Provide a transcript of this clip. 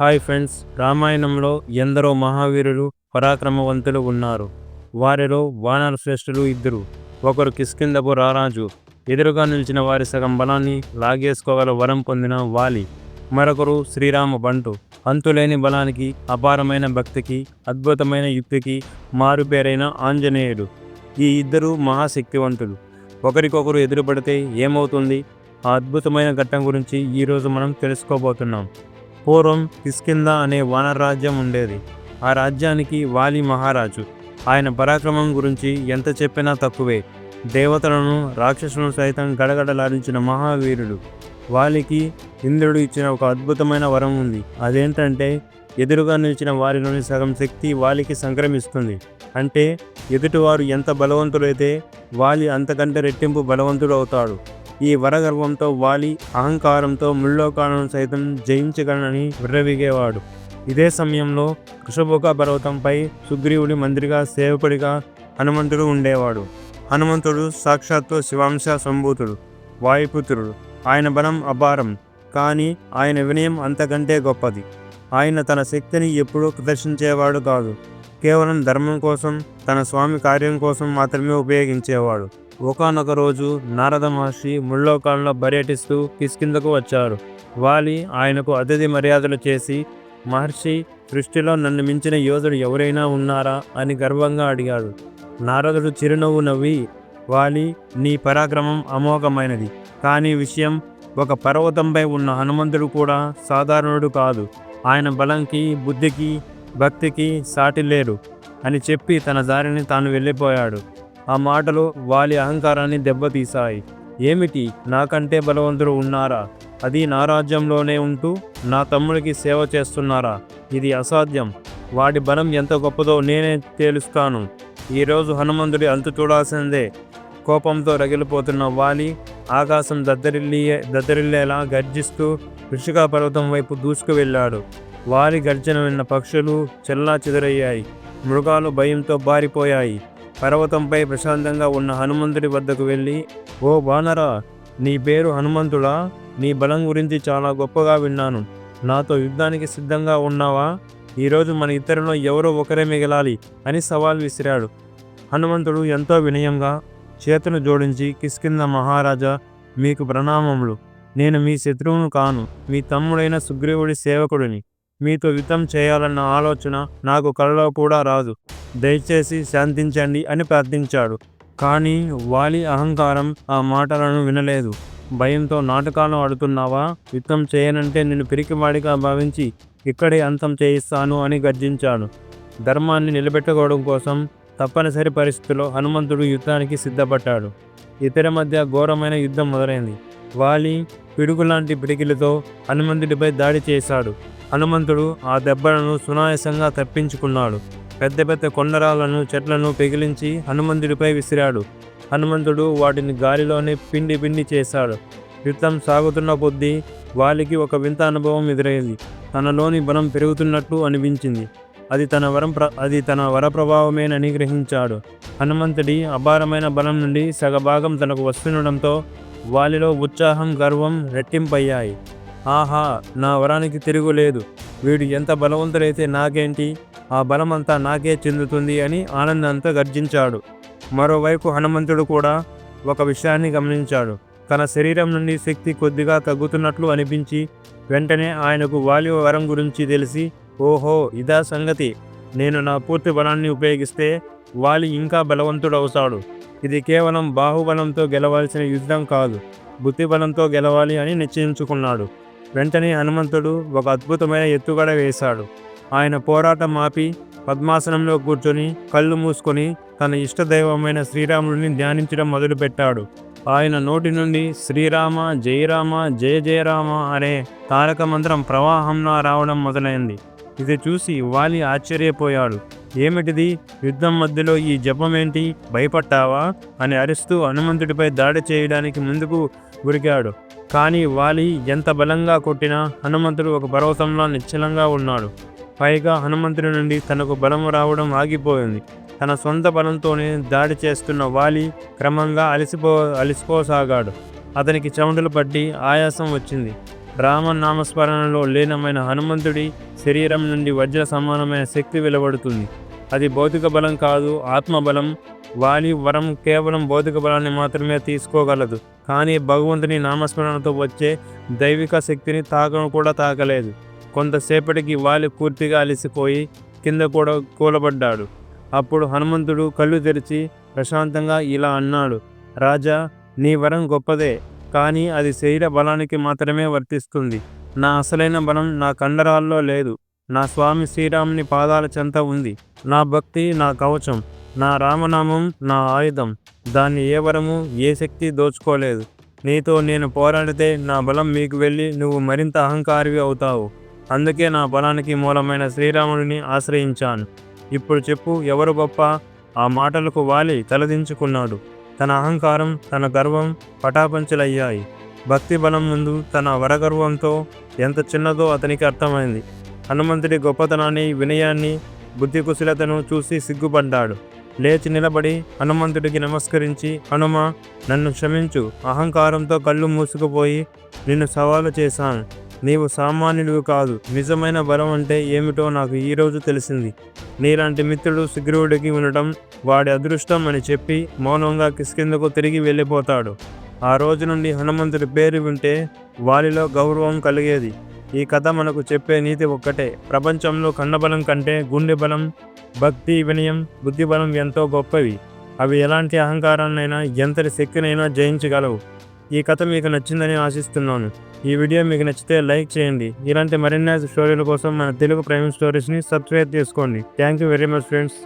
Hi friends రామాయణంలో ఎందరో మహావీరులు పరాక్రమవంతులు ఉన్నారు. వారిలో వానర శ్రేష్ఠులు ఇద్దరు. ఒకరు కిష్కిందపు రారాజు. ఎదురుగా నిలిచిన వారి సగం బలాన్ని లాగేసుకోగల వరం పొందిన వాలి. మరొకరు శ్రీరామ బంటు. అంతులేని బలానికి అపారమైన భక్తికి అద్భుతమైన యుక్తికి మారుపేరైన ఆంజనేయుడు. ఈ ఇద్దరు మహాశక్తివంతులు. ఒకరికొకరు ఎదురుపడితే ఏమవుతుంది? ఆ అద్భుతమైన ఘట్టం గురించి ఈరోజు మనం తెలుసుకోబోతున్నాం. పూర్వం కిష్కింద అనే వానరాజ్యం ఉండేది. ఆ రాజ్యానికి వాలి మహారాజు. ఆయన పరాక్రమం గురించి ఎంత చెప్పినా తక్కువే. దేవతలను రాక్షసులను సైతం గడగడలాడించిన మహావీరుడు. వాలికి ఇంద్రుడు ఇచ్చిన ఒక అద్భుతమైన వరం ఉంది. అదేంటంటే ఎదురుగా నిలిచిన వారిలోని సగం శక్తి వాలికి సంక్రమిస్తుంది. అంటే ఎదుటివారు ఎంత బలవంతుడైతే వాలి అంతకంటే రెట్టింపు బలవంతుడు అవుతాడు. ఈ వరగర్వంతో వాలి అహంకారంతో ముల్లోకాలను సైతం జయించగలనని విర్రవిగేవాడు. ఇదే సమయంలో కృషభోక పర్వతంపై సుగ్రీవుడి మంత్రిగా సేవకుడిగా హనుమంతుడు ఉండేవాడు. హనుమంతుడు సాక్షాత్తు శివాంశ సంభూతుడు వాయుపుత్రుడు. ఆయన బలం అపారం కానీ ఆయన వినయం అంతకంటే గొప్పది. ఆయన తన శక్తిని ఎప్పుడూ ప్రదర్శించేవాడు కాదు. కేవలం ధర్మం కోసం తన స్వామి కార్యం కోసం మాత్రమే ఉపయోగించేవాడు. ఒకనొక రోజు నారద మహర్షి ముల్లోకాలలో పర్యటిస్తూ కిష్కిందకు వచ్చారు. వాలి ఆయనకు అతిథి మర్యాదలు చేసి మహర్షి సృష్టిలో నన్ను మించిన యోధుడు ఎవరైనా ఉన్నారా? అని గర్వంగా అడిగాడు. నారదుడు చిరునవ్వు నవ్వి వాలి నీ పరాక్రమం అమోఘమైనది. కానీ విషయం ఒక పర్వతంపై ఉన్న హనుమంతుడు కూడా సాధారణుడు కాదు. ఆయన బలంకి బుద్ధికి భక్తికి సాటి లేరు అని చెప్పి తన దారిని తాను వెళ్ళిపోయాడు. ఆ మాటలు వాలి అహంకారాన్ని దెబ్బతీశాయి. ఏమిటి? నాకంటే బలవంతుడు ఉన్నారా? అది నా రాజ్యంలోనే ఉంటూ నా తమ్ముడికి సేవ చేస్తున్నారా? ఇది అసాధ్యం. వాడి బలం ఎంత గొప్పదో నేనే తేలుస్తాను. ఈరోజు హనుమంతుడి అంతు చూడాల్సిందే. కోపంతో రగిలిపోతున్న వాలి ఆకాశం దద్దరిల్లి దద్దరిల్లేలా గర్జిస్తూ ఋషికా పర్వతం వైపు దూసుకు వెళ్ళాడు. వాలి గర్జన విన్న పక్షులు చెల్లా చెదరయ్యాయి. మృగాలు భయంతో బారిపోయాయి. పర్వతంపై ప్రశాంతంగా ఉన్న హనుమంతుడి వద్దకు వెళ్ళి ఓ బానరా నీ పేరు హనుమంతుడా? నీ బలం గురించి చాలా గొప్పగా విన్నాను. నాతో యుద్ధానికి సిద్ధంగా ఉన్నావా? ఈరోజు మన ఇద్దరిలో ఎవరో ఒకరే మిగలాలి అని సవాల్ విసిరాడు. హనుమంతుడు ఎంతో వినయంగా చేతులు జోడించి కిష్కింద మహారాజా మీకు ప్రణామములు. నేను మీ శత్రువును కాను మీ తమ్ముడైన సుగ్రీవుడి సేవకుడిని. మీతో యుద్ధం చేయాలన్న ఆలోచన నాకు కలలో కూడా రాదు. దయచేసి శాంతించండి అని ప్రార్థించాడు. కానీ వాలి అహంకారం ఆ మాటలను వినలేదు. భయంతో నాటకాలు ఆడుతున్నావా? యుద్ధం చేయనంటే నిన్ను పిరికివాడిగా భావించి ఇక్కడే అంతం చేయిస్తాను అని గర్జించాడు. ధర్మాన్ని నిలబెట్టుకోవడం కోసం తప్పనిసరి పరిస్థితిలో హనుమంతుడు యుద్ధానికి సిద్ధపడ్డాడు. ఇతర మధ్య ఘోరమైన యుద్ధం మొదలైంది. వాలి పిడుగులాంటి పిడికిలతో హనుమంతుడిపై దాడి చేశాడు. హనుమంతుడు ఆ దెబ్బలను సునాయాసంగా తప్పించుకున్నాడు. పెద్ద పెద్ద కొండరాలను చెట్లను పెగిలించి హనుమంతుడిపై విసిరాడు. హనుమంతుడు వాటిని గాలిలోనే పిండి పిండి చేశాడు. యుద్ధం సాగుతున్న కొద్దీ వాలికి ఒక వింత అనుభవం ఎదురైంది. తనలోని బలం పెరుగుతున్నట్టు అనిపించింది. అది తన వరం ప్ర అది తన వర ప్రభావమేనని గ్రహించాడు. హనుమంతుడి అపారమైన బలం నుండి సగభాగం తనకు వస్తుండడంతో వాలిలో ఉత్సాహం గర్వం రెట్టింపయ్యాయి. ఆహా నా వరానికి తిరుగులేదు. వీడు ఎంత బలవంతుడైతే నాకేంటి? ఆ బలమంతా నాకే చెందుతుంది అని ఆనందంతో గర్జించాడు. మరోవైపు హనుమంతుడు కూడా ఒక విషయాన్ని గమనించాడు. తన శరీరం నుండి శక్తి కొద్దిగా తగ్గుతున్నట్లు అనిపించి వెంటనే ఆయనకు వాలి వరం గురించి తెలిసి ఓహో ఇదా సంగతి. నేను నా పూర్తి బలాన్ని ఉపయోగిస్తే వాలి ఇంకా బలవంతుడవుతాడు. ఇది కేవలం బాహుబలంతో గెలవాల్సిన యుద్ధం కాదు బుద్ధిబలంతో గెలవాలి అని నిశ్చయించుకున్నాడు. వెంటనే హనుమంతుడు ఒక అద్భుతమైన ఎత్తుగడ వేశాడు. ఆయన పోరాటం ఆపి పద్మాసనంలో కూర్చొని కళ్ళు మూసుకొని తన ఇష్టదైవమైన శ్రీరాముడిని ధ్యానించడం మొదలుపెట్టాడు. ఆయన నోటి నుండి శ్రీరామ జయరామ జయ జయరామ అనే తారక మంత్రం ప్రవాహంలా రావడం మొదలైంది. ఇది చూసి వాలి ఆశ్చర్యపోయాడు. ఏమిటిది? యుద్ధం మధ్యలో ఈ జపమేంటి? భయపట్టావా అని అరుస్తూ హనుమంతుడిపై దాడి చేయడానికి ముందుకు ఉరికాడు కానీ వాలి ఎంత బలంగా కొట్టినా హనుమంతుడు ఒక పర్వతంలో నిశ్చలంగా ఉన్నాడు. పైగా హనుమంతుడి నుండి తనకు బలము రావడం ఆగిపోయింది. తన సొంత బలంతోనే దాడి చేస్తున్న వాలి క్రమంగా అలసిపో అలసిపోసాగాడు. అతనికి చెమటలు పట్టి ఆయాసం వచ్చింది. రామ నామస్మరణలో లీనమైన హనుమంతుడి శరీరం నుండి వజ్ర సమానమైన శక్తి వెలువడుతుంది. అది భౌతిక బలం కాదు ఆత్మబలం వాలి వరం కేవలం భౌతిక బలాన్ని మాత్రమే తీసుకోగలదు. కానీ భగవంతుని నామస్మరణతో వచ్చే దైవిక శక్తిని తాకను కూడా తాకలేదు. కొంతసేపటికి వాలి పూర్తిగా అలసిపోయి కింద కూడా కూలబడ్డాడు. అప్పుడు హనుమంతుడు కళ్ళు తెరిచి ప్రశాంతంగా ఇలా అన్నాడు రాజా నీ వరం గొప్పదే కానీ అది శరీర బలానికి మాత్రమే వర్తిస్తుంది. నా అసలైన బలం నా కండరాల్లో లేదు. నా స్వామి శ్రీరాముని పాదాల చెంత ఉంది. నా భక్తి నా కవచం. నా రామనామం నా ఆయుధం. దాన్ని ఏ వరము ఏ శక్తి దోచుకోలేదు. నీతో నేను పోరాడితే నా బలం మీకు వెళ్ళి నువ్వు మరింత అహంకారివి అవుతావు. అందుకే నా బలానికి మూలమైన శ్రీరాముడిని ఆశ్రయించాను. ఇప్పుడు చెప్పు ఎవరు గొప్ప? ఆ మాటలకు వాలి తలదించుకున్నాడు. తన అహంకారం తన గర్వం పటాపంచలయ్యాయి. భక్తి బలం ముందు తన వరగర్వంతో ఎంత చిన్నదో అతనికి అర్థమైంది. హనుమంతుడి గొప్పతనాన్ని వినయాన్ని బుద్ధి కుశలతను చూసి సిగ్గుపడ్డాడు. లేచి నిలబడి హనుమంతుడికి నమస్కరించి హనుమ నన్ను క్షమించు. అహంకారంతో కళ్ళు మూసుకుపోయి నిన్ను సవాలు చేశాను. నీవు సామాన్యుడివి కాదు. నిజమైన బలం అంటే ఏమిటో నాకు ఈరోజు తెలిసింది. నీలాంటి మిత్రుడు సుగ్రీవుడికి ఉండటం వాడి అదృష్టం అని చెప్పి మౌనంగా కిస్కిందకు తిరిగి వెళ్ళిపోతాడు. ఆ రోజు నుండి హనుమంతుడి పేరు వింటే వారిలో గౌరవం కలిగేది. ఈ కథ మనకు చెప్పే నీతి ఒక్కటే. ప్రపంచంలో కన్నబలం కంటే గుండె బలం భక్తి వినయం బుద్ధి బలం ఎంతో గొప్పవి. అవి ఎలాంటి అహంకారాన్నైనా ఎంతటి శక్తినైనా జయించగలవు. ఈ కథ మీకు నచ్చిందని ఆశిస్తున్నాను. ఈ వీడియో మీకు నచ్చితే లైక్ చేయండి. ఇలాంటి మరిన్ని స్టోరీల కోసం మన తెలుగు ప్రైమ్ స్టోరీస్ని సబ్స్క్రైబ్ చేసుకోండి. Thank you very much friends